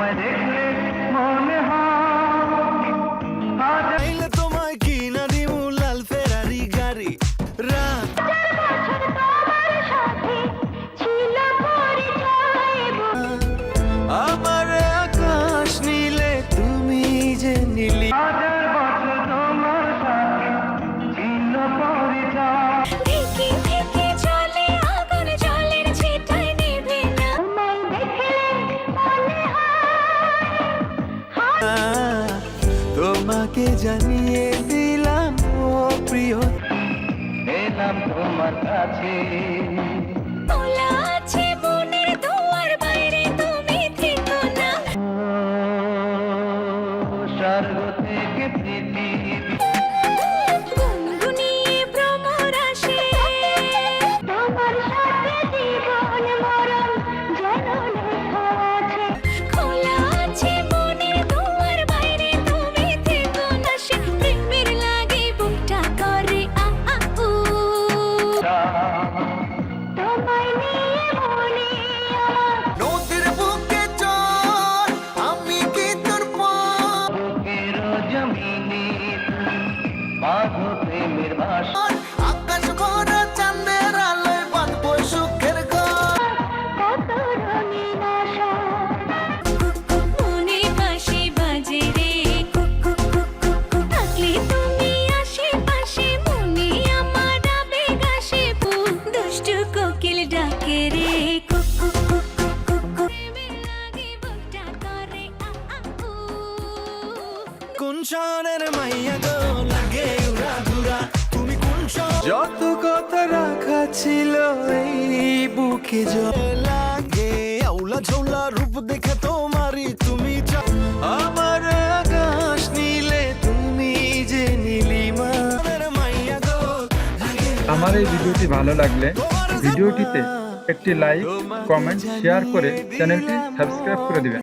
मैं देख তোমাকে জানিয়ে দিলাম ও প্রিয়। এলাম তোমার কাছে। স্বর্গ থেকে পৃথিবী বাঁধো প্রেমের বাসা। আকাশ ভরা চাঁদের আলোয় বাঁধবো সুখের মনে মনে কোকিল ডাকে রে। কুক কোন শহরের মাইয়া গো। যত কথা রাখা ছিল এই বুকে জল লাগে আউলা ঝৌলা রূপ দেখে তোমারই তুমি আমার আকাশ নীলে তুমি যে নীলিমা। মাইয়া গো আমার এই ভিডিওটি ভালো লাগলে ভিডিওটিতে একটি লাইক কমেন্ট শেয়ার করে চ্যানেলটি সাবস্ক্রাইব করে দিবেন।